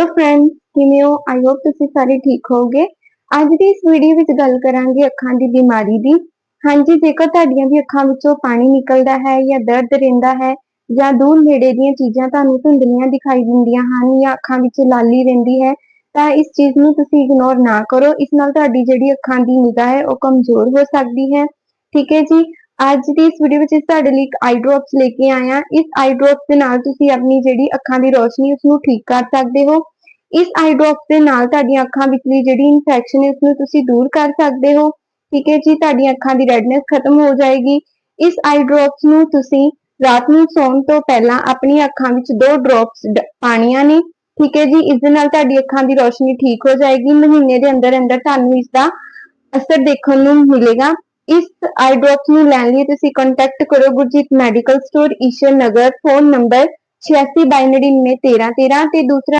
Hello friends ਕਿਵੇਂ ਹੋ? I hope ਤੁਸੀਂ ਸਾਰੇ ਠੀਕ ਹੋਵੋਗੇ। ਅੱਜ ਦੀ ਇਸ ਵੀਡੀਓ ਵਿੱਚ ਗੱਲ ਕਰਾਂਗੇ ਅੱਖਾਂ ਦੀ ਬਿਮਾਰੀ ਦੀ। ਹਾਂਜੀ ਜੇਕਰ ਤੁਹਾਡੀਆਂ ਵੀ ਅੱਖਾਂ ਵਿੱਚੋਂ ਪਾਣੀ ਨਿਕਲਦਾ ਹੈ ਜਾਂ ਦਰਦ ਰਹਿੰਦਾ ਹੈ ਜਾਂ ਦੂਰ ਨੇੜੇ ਦੀਆਂ ਚੀਜ਼ਾਂ ਤੁਹਾਨੂੰ ਧੁੰਦਲੀਆਂ ਦਿਖਾਈ ਦਿੰਦੀਆਂ ਹਨ ਜਾਂ ਅੱਖਾਂ ਵਿੱਚ ਲਾਲੀ ਰਹਿੰਦੀ ਹੈ, ਤਾਂ ਇਸ ਚੀਜ਼ ਨੂੰ ਤੁਸੀਂ ਇਗਨੋਰ ਨਾ ਕਰੋ। ਇਸ ਨਾਲ ਤੁਹਾਡੀ ਜਿਹੜੀ ਅੱਖਾਂ ਦੀ ਨਿਗਾਹ ਹੈ, ਉਹ ਕਮਜ਼ੋਰ ਹੋ ਸਕਦੀ ਹੈ। ਠੀਕ ਹੈ ਜੀ? ਅੱਜ ਦੀ ਇਸ ਵੀਡੀਓ ਵਿੱਚ ਅਸੀਂ ਤੁਹਾਡੇ ਲਈ ਇੱਕ ਆਈ ਡ੍ਰੌਪਸ ਲੈ ਕੇ ਆਏ ਹਾਂ ਇਸ ਆਈ ਡ੍ਰੌਪਸ ਦੇ ਨਾਲ ਤੁਸੀਂ ਆਪਣੀ ਜਿਹੜੀ ਅੱਖਾਂ ਦੀ ਰੋਸ਼ਨੀ ਉਸ ਨੂੰ ਠੀਕ ਕਰ ਸਕਦੇ ਹੋ। ਇਸ ਆਈ ਡ੍ਰੌਪਸ ਦੇ ਨਾਲ ਤੁਹਾਡੀਆਂ ਅੱਖਾਂ ਵਿਚਲੀ ਜਿਹੜੀ ਇਨਫੈਕਸ਼ਨ ਹੈ ਉਸ ਨੂੰ ਤੁਸੀਂ ਦੂਰ ਕਰ ਸਕਦੇ ਹੋ, ਠੀਕ ਹੈ ਜੀ? ਤੁਹਾਡੀਆਂ ਅੱਖਾਂ ਦੀ ਰੈਡਨੈਸ ਖਤਮ ਹੋ ਜਾਏਗੀ। ਇਸ ਆਈ ਡ੍ਰੌਪਸ ਨੂੰ ਤੁਸੀਂ ਰਾਤ ਨੂੰ ਸੌਣ ਤੋਂ ਪਹਿਲਾਂ ਆਪਣੀਆਂ ਅੱਖਾਂ ਵਿੱਚ ਦੋ ਡ੍ਰੌਪਸ ਪਾਣੀਆਂ ਨੇ, ਠੀਕ ਹੈ ਜੀ? ਇਸ ਦੇ ਨਾਲ ਤੁਹਾਡੀ ਅੱਖਾਂ ਦੀ ਰੋਸ਼ਨੀ ਠੀਕ ਹੋ ਜਾਏਗੀ। ਮਹੀਨੇ ਦੇ ਅੰਦਰ ਅੰਦਰ ਤੁਹਾਨੂੰ ਇਸ ਦਾ ਅਸਰ ਦੇਖਣ ਨੂੰ ਮਿਲੇਗਾ। ਇਸ ਆਈ ਡ੍ਰੌਪਸ ਨੂੰ ਲੈਣ ਲਈ ਤੁਸੀਂ ਕੰਟੈਕਟ ਕਰੋ Gurjeet medical store Ishar Nagar phone number 86991313 ਤੇ ਦੂਸਰਾ